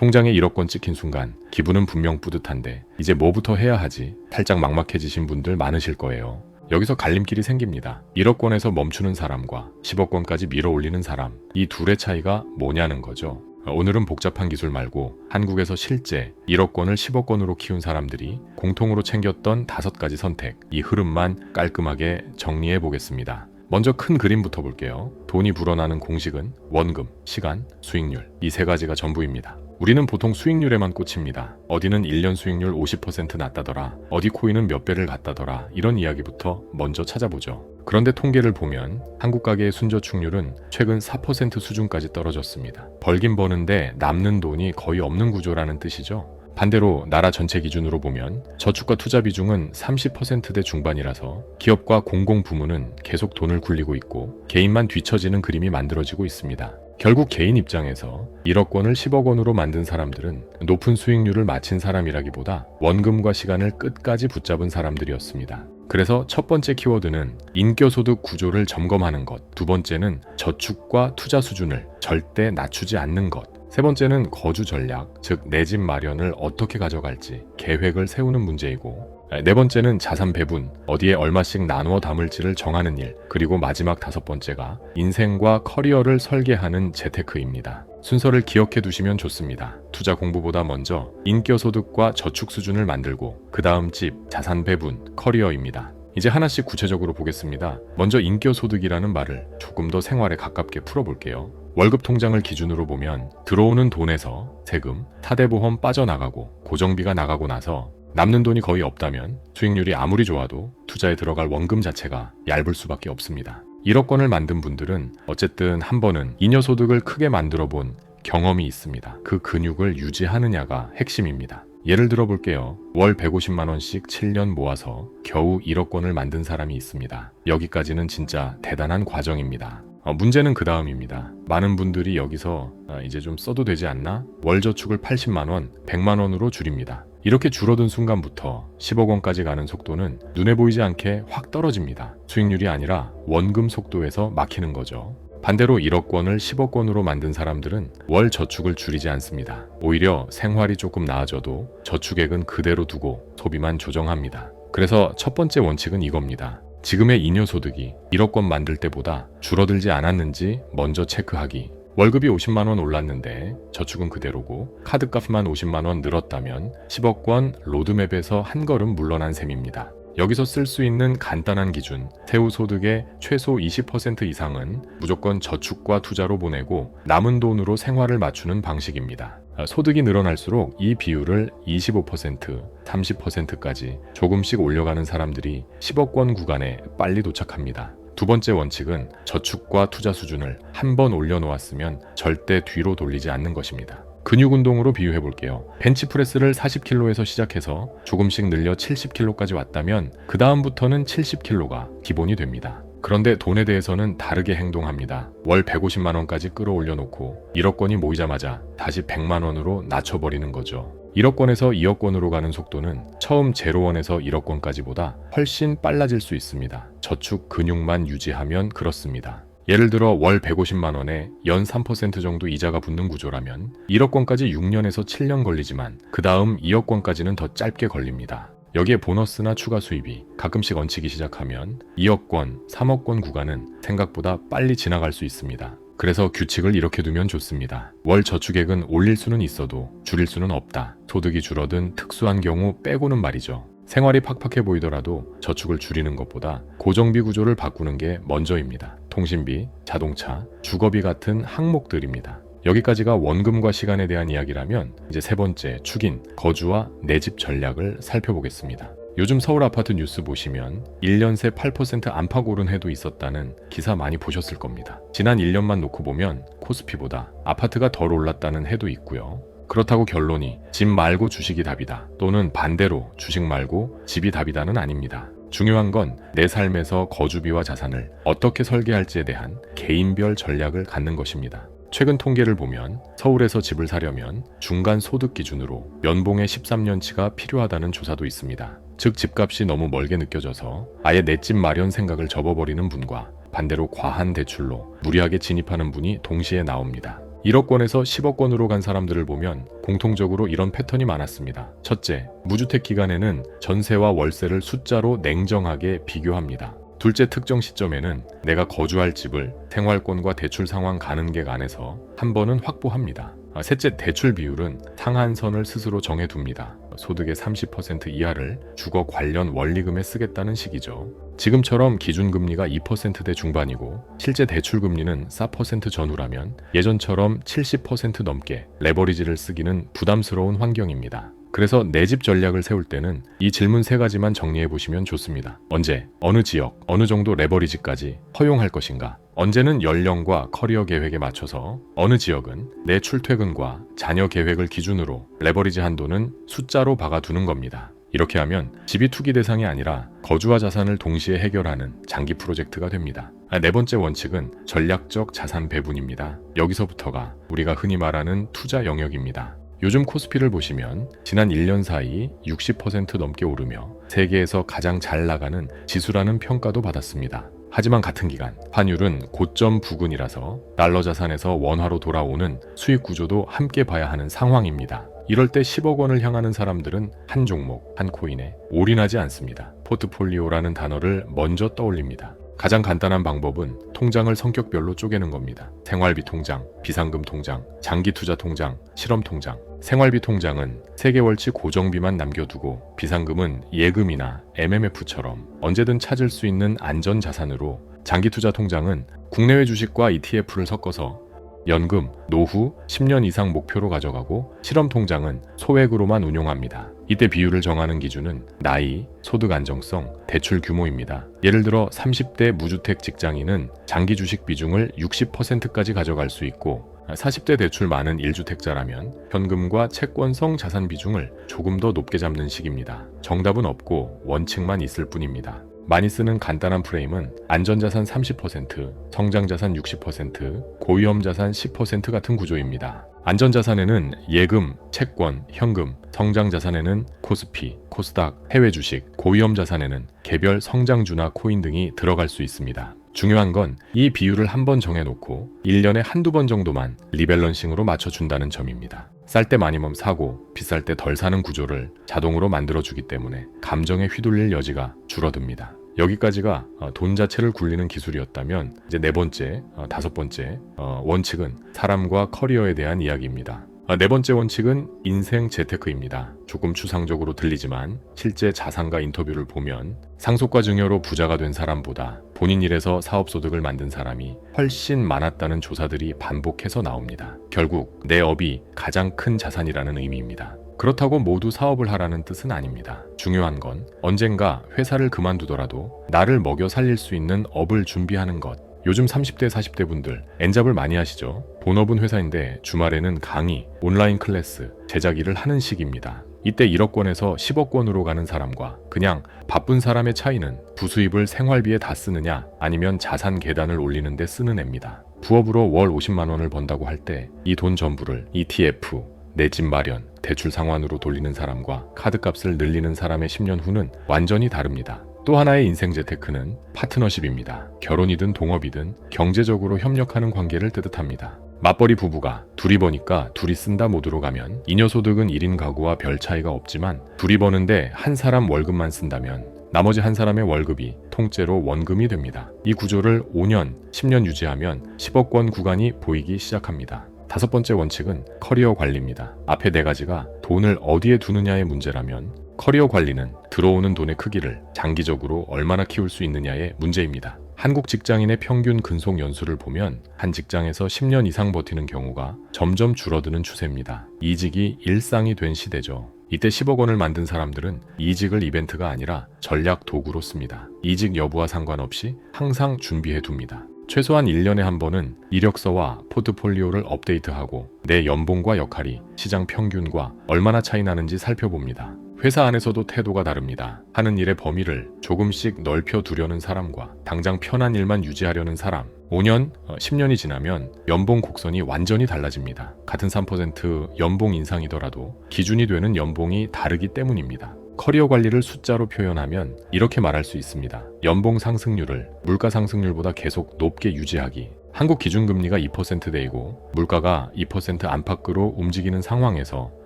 통장에 1억 원 찍힌 순간 기분은 분명 뿌듯한데 이제 뭐부터 해야 하지 살짝 막막해지신 분들 많으실 거예요. 여기서 갈림길이 생깁니다. 1억 원에서 멈추는 사람과 10억 원까지 밀어 올리는 사람 이 둘의 차이가 뭐냐는 거죠. 오늘은 복잡한 기술 말고 한국에서 실제 1억 원을 10억 원으로 키운 사람들이 공통으로 챙겼던 다섯 가지 선택 이 흐름만 깔끔하게 정리해 보겠습니다. 먼저 큰 그림부터 볼게요. 돈이 불어나는 공식은 원금, 시간, 수익률 이 세 가지가 전부입니다. 우리는 보통 수익률에만 꽂힙니다. 어디는 1년 수익률 50% 낮다더라, 어디 코인은 몇 배를 갔다더라, 이런 이야기부터 먼저 찾아보죠. 그런데 통계를 보면 한국 가계의 순저축률은 최근 4% 수준까지 떨어졌습니다. 벌긴 버는데 남는 돈이 거의 없는 구조라는 뜻이죠. 반대로 나라 전체 기준으로 보면 저축과 투자 비중은 30%대 중반이라서 기업과 공공 부문은 계속 돈을 굴리고 있고 개인만 뒤처지는 그림이 만들어지고 있습니다. 결국 개인 입장에서 1억 원을 10억 원으로 만든 사람들은 높은 수익률을 마친 사람이라기보다 원금과 시간을 끝까지 붙잡은 사람들이었습니다. 그래서 첫 번째 키워드는 인격소득 구조를 점검하는 것, 두 번째는 저축과 투자 수준을 절대 낮추지 않는 것, 세 번째는 거주 전략, 즉 내 집 마련을 어떻게 가져갈지 계획을 세우는 문제이고 네 번째는 자산 배분, 어디에 얼마씩 나누어 담을지를 정하는 일, 그리고 마지막 다섯 번째가 인생과 커리어를 설계하는 재테크입니다. 순서를 기억해 두시면 좋습니다. 투자 공부보다 먼저 인격 소득과 저축 수준을 만들고 그 다음 집, 자산 배분, 커리어입니다. 이제 하나씩 구체적으로 보겠습니다. 먼저 인격 소득이라는 말을 조금 더 생활에 가깝게 풀어볼게요. 월급 통장을 기준으로 보면 들어오는 돈에서 세금, 타대보험 빠져나가고 고정비가 나가고 나서 남는 돈이 거의 없다면 수익률이 아무리 좋아도 투자에 들어갈 원금 자체가 얇을 수밖에 없습니다. 1억 원을 만든 분들은 어쨌든 한 번은 잉여소득을 크게 만들어 본 경험이 있습니다. 그 근육을 유지하느냐가 핵심입니다. 예를 들어 볼게요. 월 150만원씩 7년 모아서 겨우 1억 원을 만든 사람이 있습니다. 여기까지는 진짜 대단한 과정입니다. 어, 문제는 그 다음입니다. 많은 분들이 여기서 어, 이제 좀 써도 되지 않나? 월 저축을 80만원, 100만원으로 줄입니다. 이렇게 줄어든 순간부터 10억 원까지 가는 속도는 눈에 보이지 않게 확 떨어집니다. 수익률이 아니라 원금 속도에서 막히는 거죠. 반대로 1억 원을 10억 원으로 만든 사람들은 월 저축을 줄이지 않습니다. 오히려 생활이 조금 나아져도 저축액은 그대로 두고 소비만 조정합니다. 그래서 첫 번째 원칙은 이겁니다. 지금의 잉여소득이 1억 원 만들 때보다 줄어들지 않았는지 먼저 체크하기. 월급이 50만 원 올랐는데 저축은 그대로고 카드값만 50만 원 늘었다면 10억 원 로드맵에서 한 걸음 물러난 셈입니다. 여기서 쓸 수 있는 간단한 기준, 세후 소득의 최소 20% 이상은 무조건 저축과 투자로 보내고 남은 돈으로 생활을 맞추는 방식입니다. 소득이 늘어날수록 이 비율을 25%, 30%까지 조금씩 올려가는 사람들이 10억 원 구간에 빨리 도착합니다. 두 번째 원칙은 저축과 투자 수준을 한 번 올려놓았으면 절대 뒤로 돌리지 않는 것입니다. 근육 운동으로 비유해 볼게요. 벤치프레스를 40kg에서 시작해서 조금씩 늘려 70kg까지 왔다면 그 다음부터는 70kg가 기본이 됩니다. 그런데 돈에 대해서는 다르게 행동합니다. 월 150만 원까지 끌어올려 놓고 1억 원이 모이자마자 다시 100만 원으로 낮춰버리는 거죠. 1억 원에서 2억 원으로 가는 속도는 처음 0원에서 1억 원까지보다 훨씬 빨라질 수 있습니다. 저축 근육만 유지하면 그렇습니다. 예를 들어 월 150만 원에 연 3% 정도 이자가 붙는 구조라면 1억 원까지 6년에서 7년 걸리지만 그 다음 2억 원까지는 더 짧게 걸립니다. 여기에 보너스나 추가 수입이 가끔씩 얹히기 시작하면 2억 원, 3억 원 구간은 생각보다 빨리 지나갈 수 있습니다. 그래서 규칙을 이렇게 두면 좋습니다. 월 저축액은 올릴 수는 있어도 줄일 수는 없다. 소득이 줄어든 특수한 경우 빼고는 말이죠. 생활이 팍팍해 보이더라도 저축을 줄이는 것보다 고정비 구조를 바꾸는 게 먼저입니다. 통신비, 자동차, 주거비 같은 항목들입니다. 여기까지가 원금과 시간에 대한 이야기라면 이제 세 번째 축인 거주와 내 집 전략을 살펴보겠습니다. 요즘 서울 아파트 뉴스 보시면 1년 새 8% 안팎 오른 해도 있었다는 기사 많이 보셨을 겁니다. 지난 1년만 놓고 보면 코스피보다 아파트가 덜 올랐다는 해도 있고요. 그렇다고 결론이 집 말고 주식이 답이다 또는 반대로 주식 말고 집이 답이다는 아닙니다. 중요한 건 내 삶에서 거주비와 자산을 어떻게 설계할지에 대한 개인별 전략을 갖는 것입니다. 최근 통계를 보면 서울에서 집을 사려면 중간 소득 기준으로 연봉의 13년치가 필요하다는 조사도 있습니다. 즉 집값이 너무 멀게 느껴져서 아예 내 집 마련 생각을 접어버리는 분과 반대로 과한 대출로 무리하게 진입하는 분이 동시에 나옵니다. 1억권에서 10억권으로 간 사람들을 보면 공통적으로 이런 패턴이 많았습니다. 첫째, 무주택 기간에는 전세와 월세를 숫자로 냉정하게 비교합니다. 둘째 특정 시점에는 내가 거주할 집을 생활권과 대출 상황 가능객 안에서 한 번은 확보합니다. 아, 셋째 대출 비율은 상한선을 스스로 정해둡니다. 소득의 30% 이하를 주거 관련 원리금에 쓰겠다는 식이죠. 지금처럼 기준금리가 2%대 중반이고 실제 대출금리는 4% 전후라면 예전처럼 70% 넘게 레버리지를 쓰기는 부담스러운 환경입니다. 그래서 내 집 전략을 세울 때는 이 질문 세 가지만 정리해 보시면 좋습니다. 언제, 어느 지역, 어느 정도 레버리지까지 허용할 것인가? 언제는 연령과 커리어 계획에 맞춰서 어느 지역은 내 출퇴근과 자녀 계획을 기준으로 레버리지 한도는 숫자로 박아두는 겁니다. 이렇게 하면 집이 투기 대상이 아니라 거주와 자산을 동시에 해결하는 장기 프로젝트가 됩니다. 아, 네 번째 원칙은 전략적 자산 배분입니다. 여기서부터가 우리가 흔히 말하는 투자 영역입니다. 요즘 코스피를 보시면 지난 1년 사이 60% 넘게 오르며 세계에서 가장 잘 나가는 지수라는 평가도 받았습니다. 하지만 같은 기간 환율은 고점 부근이라서 달러 자산에서 원화로 돌아오는 수익 구조도 함께 봐야 하는 상황입니다. 이럴 때 10억 원을 향하는 사람들은 한 종목, 한 코인에 올인하지 않습니다. 포트폴리오라는 단어를 먼저 떠올립니다. 가장 간단한 방법은 통장을 성격별로 쪼개는 겁니다. 생활비 통장, 비상금 통장, 장기 투자 통장, 실험 통장. 생활비 통장은 3개월치 고정비만 남겨두고 비상금은 예금이나 MMF처럼 언제든 찾을 수 있는 안전 자산으로 장기 투자 통장은 국내외 주식과 ETF를 섞어서 연금, 노후 10년 이상 목표로 가져가고 실험 통장은 소액으로만 운용합니다. 이때 비율을 정하는 기준은 나이, 소득 안정성, 대출 규모입니다. 예를 들어 30대 무주택 직장인은 장기 주식 비중을 60%까지 가져갈 수 있고 40대 대출 많은 1주택자라면 현금과 채권성 자산 비중을 조금 더 높게 잡는 식입니다. 정답은 없고 원칙만 있을 뿐입니다. 많이 쓰는 간단한 프레임은 안전자산 30%, 성장자산 60%, 고위험자산 10% 같은 구조입니다. 안전자산에는 예금, 채권, 현금, 성장자산에는 코스피, 코스닥, 해외 주식, 고위험자산에는 개별 성장주나 코인 등이 들어갈 수 있습니다. 중요한 건 이 비율을 한 번 정해놓고 1년에 한두 번 정도만 리밸런싱으로 맞춰준다는 점입니다. 쌀 때 많이 몸 사고 비쌀 때 덜 사는 구조를 자동으로 만들어주기 때문에 감정에 휘둘릴 여지가 줄어듭니다. 여기까지가 어, 돈 자체를 굴리는 기술이었다면 이제 네 번째, 어, 다섯 번째 어, 원칙은 사람과 커리어에 대한 이야기입니다. 아, 네 번째 원칙은 인생 재테크입니다. 조금 추상적으로 들리지만 실제 자산가 인터뷰를 보면 상속과 증여로 부자가 된 사람보다 본인 일에서 사업 소득을 만든 사람이 훨씬 많았다는 조사들이 반복해서 나옵니다. 결국 내 업이 가장 큰 자산이라는 의미입니다. 그렇다고 모두 사업을 하라는 뜻은 아닙니다. 중요한 건 언젠가 회사를 그만두더라도 나를 먹여 살릴 수 있는 업을 준비하는 것. 요즘 30대, 40대 분들 엔잡을 많이 하시죠? 본업은 회사인데 주말에는 강의, 온라인 클래스, 제작 일을 하는 시기입니다. 이때 1억 권에서 10억 권으로 가는 사람과 그냥 바쁜 사람의 차이는 부수입을 생활비에 다 쓰느냐 아니면 자산 계단을 올리는 데 쓰는 애입니다. 부업으로 월 50만 원을 번다고 할 때 이 돈 전부를 ETF, 내 집 마련, 대출 상환으로 돌리는 사람과 카드값을 늘리는 사람의 10년 후는 완전히 다릅니다. 또 하나의 인생 재테크는 파트너십입니다. 결혼이든 동업이든 경제적으로 협력하는 관계를 뜻합니다. 맞벌이 부부가 둘이 버니까 둘이 쓴다 모드로 가면 잉여 소득은 1인 가구와 별 차이가 없지만 둘이 버는데 한 사람 월급만 쓴다면 나머지 한 사람의 월급이 통째로 원금이 됩니다. 이 구조를 5년, 10년 유지하면 10억권 구간이 보이기 시작합니다. 다섯 번째 원칙은 커리어 관리입니다. 앞에 네 가지가 돈을 어디에 두느냐의 문제라면 커리어 관리는 들어오는 돈의 크기를 장기적으로 얼마나 키울 수 있느냐의 문제입니다. 한국 직장인의 평균 근속 연수를 보면 한 직장에서 10년 이상 버티는 경우가 점점 줄어드는 추세입니다. 이직이 일상이 된 시대죠. 이때 10억 원을 만든 사람들은 이직을 이벤트가 아니라 전략 도구로 씁니다. 이직 여부와 상관없이 항상 준비해 둡니다. 최소한 1년에 한 번은 이력서와 포트폴리오를 업데이트하고 내 연봉과 역할이 시장 평균과 얼마나 차이 나는지 살펴봅니다. 회사 안에서도 태도가 다릅니다. 하는 일의 범위를 조금씩 넓혀 두려는 사람과 당장 편한 일만 유지하려는 사람. 5년, 10년이 지나면 연봉 곡선이 완전히 달라집니다. 같은 3% 연봉 인상이더라도 기준이 되는 연봉이 다르기 때문입니다. 커리어 관리를 숫자로 표현하면 이렇게 말할 수 있습니다. 연봉 상승률을 물가 상승률보다 계속 높게 유지하기. 한국 기준금리가 2%대이고 물가가 2% 안팎으로 움직이는 상황에서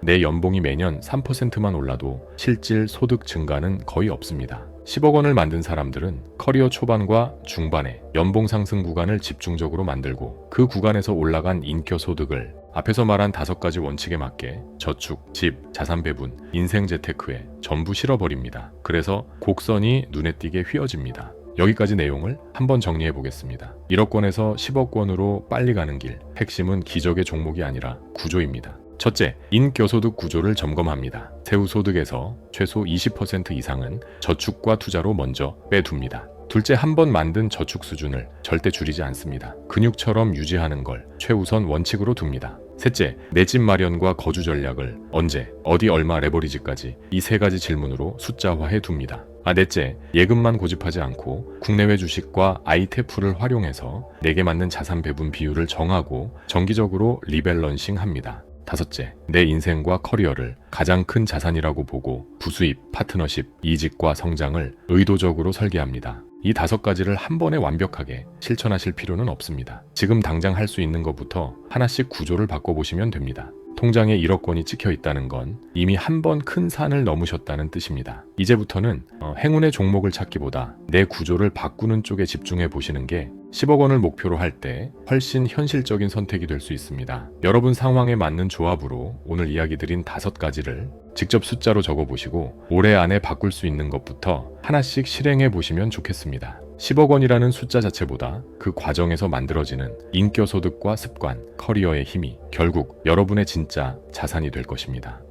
내 연봉이 매년 3%만 올라도 실질 소득 증가는 거의 없습니다. 10억 원을 만든 사람들은 커리어 초반과 중반에 연봉 상승 구간을 집중적으로 만들고 그 구간에서 올라간 인겨 소득을 앞에서 말한 다섯 가지 원칙에 맞게 저축, 집, 자산 배분, 인생 재테크에 전부 실어버립니다. 그래서 곡선이 눈에 띄게 휘어집니다. 여기까지 내용을 한번 정리해 보겠습니다. 1억 권에서 10억 권으로 빨리 가는 길. 핵심은 기적의 종목이 아니라 구조입니다. 첫째, 인교소득 구조를 점검합니다. 세후 소득에서 최소 20% 이상은 저축과 투자로 먼저 빼둡니다. 둘째, 한 번 만든 저축 수준을 절대 줄이지 않습니다. 근육처럼 유지하는 걸 최우선 원칙으로 둡니다. 셋째, 내 집 마련과 거주 전략을 언제, 어디 얼마 레버리지까지 이 세 가지 질문으로 숫자화해 둡니다. 아, 넷째, 예금만 고집하지 않고 국내외 주식과 ITF를 활용해서 내게 맞는 자산 배분 비율을 정하고 정기적으로 리밸런싱 합니다. 다섯째, 내 인생과 커리어를 가장 큰 자산이라고 보고 부수입, 파트너십, 이직과 성장을 의도적으로 설계합니다. 이 다섯 가지를 한 번에 완벽하게 실천하실 필요는 없습니다. 지금 당장 할 수 있는 것부터 하나씩 구조를 바꿔보시면 됩니다. 통장에 1억 원이 찍혀 있다는 건 이미 한 번 큰 산을 넘으셨다는 뜻입니다. 이제부터는 어, 행운의 종목을 찾기보다 내 구조를 바꾸는 쪽에 집중해 보시는 게 10억 원을 목표로 할 때 훨씬 현실적인 선택이 될 수 있습니다. 여러분 상황에 맞는 조합으로 오늘 이야기 드린 다섯 가지를 직접 숫자로 적어 보시고 올해 안에 바꿀 수 있는 것부터 하나씩 실행해 보시면 좋겠습니다. 10억 원이라는 숫자 자체보다 그 과정에서 만들어지는 인격 소득과 습관, 커리어의 힘이 결국 여러분의 진짜 자산이 될 것입니다.